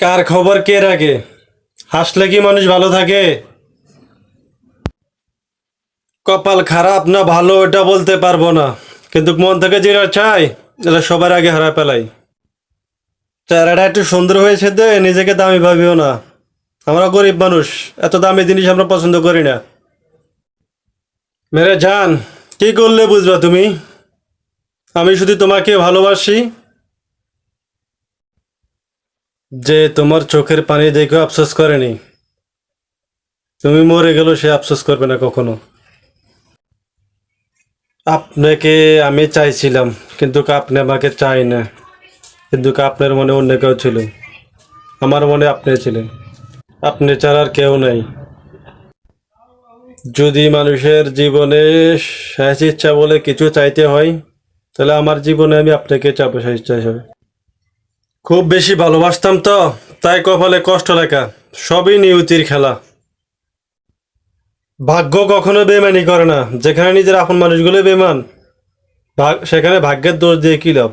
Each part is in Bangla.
কার খবর কে রাখে? হাসলে কি মানুষ ভালো থাকে? কপাল খারাপ না ভালো এটা বলতে পারব না। কিন্তু মন থেকে যেটা চাই, এটা সবার আগে হারা পেলাই চেহারাটা একটু সুন্দর হয়েছে দে নিজেকে দামি ভাবিও না। আমরা গরিব মানুষ, এত দামি জিনিস আমরা পছন্দ করি না। মেরে জান, কি করলে বুঝবা তুমি? আমি শুধু তোমাকে ভালোবাসি যে তোমার চোখের পানি দেখে আফসোস করেনি। তুমি মরে গেল সে আফসোস করবে না কখনো। আপনাকে আমি চাইছিলাম, কিন্তু আপনি আমাকে চাই না। কিন্তু আপনার মনে অন্য কেউ ছিল। আমার মনে আপনি ছিলেন। আপনি ছাড়া আর কেউ নেই। যদি মানুষের জীবনে শেষ ইচ্ছা বলে কিছু চাইতে হয়, তাহলে আমার জীবনে আমি আপনাকে চাবো শেষ ইচ্ছা হিসাবে। খুব বেশি ভালোবাসতাম তো, তাই কপালে কষ্ট লেখা, সবই নিয়তির খেলা। ভাগ্য কখনো বেমানি করে না, যেখানে নিজের আপন মানুষগুলো বেমান সেখানে ভাগ্যের দোষ দিয়ে কি লাভ?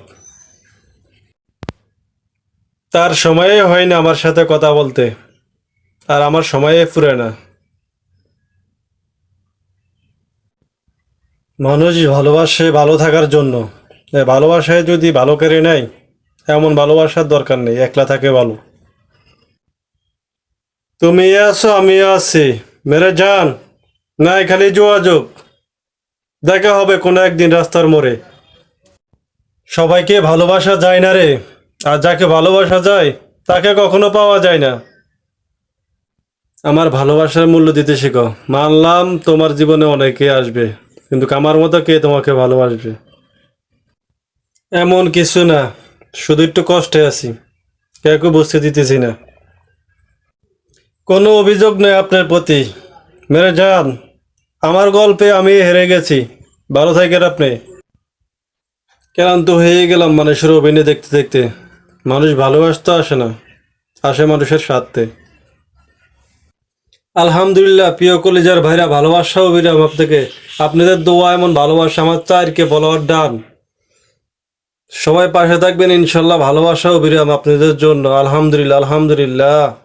তার সময়ে হয় না আমার সাথে কথা বলতে, আর আমার সময়ে ফুরে না। মানুষ ভালোবাসে ভালো থাকার জন্য ভালোবাসায় যদি ভালো করে নেয় এমন ভালোবাসার দরকার নেই, একলা থাকে ভালো। তুমি আছো, আমিও আছি। মেরে যান, নাই খালি যোগাযোগ। দেখা হবে কোনো একদিন রাস্তার মোড়ে। সবাইকে ভালোবাসা যায় না রে, আর যাকে ভালোবাসা যায়, তাকে কখনো পাওয়া যায় না। আমার ভালোবাসার মূল্য দিতে শেখো। মানলাম তোমার জীবনে অনেকে আসবে, কিন্তু আমার মতো কে তোমাকে ভালোবাসবে? এমন কিছু না। শুধু একটু কষ্টে আছি। কেউ বুঝতে দিতেছি না। কোনো অভিযোগ নেই আপনার প্রতি। মেরে যান। আমার গল্পে আমি হেরে গেছি। ভালো থাকেন আপনি। ক্লান্ত হয়ে গেলাম মানুষের অভিনয় দেখতে দেখতে। মানুষ ভালোবাসতে আসে না। আসে মানুষের স্বার্থে। আলহামদুলিল্লাহ, প্রিয় কলিজার ভাইরা, ভালোবাসা অভিরাম আপনাকে। আপনাদের দোয়া এমন ভালোবাসা আমার চারকে বলার ডান সবাই পাশে থাকবেন ইনশাল্লাহ ভালোবাসা ও বিরাম আপনাদের জন্য। আলহামদুলিল্লাহ আলহামদুলিল্লাহ।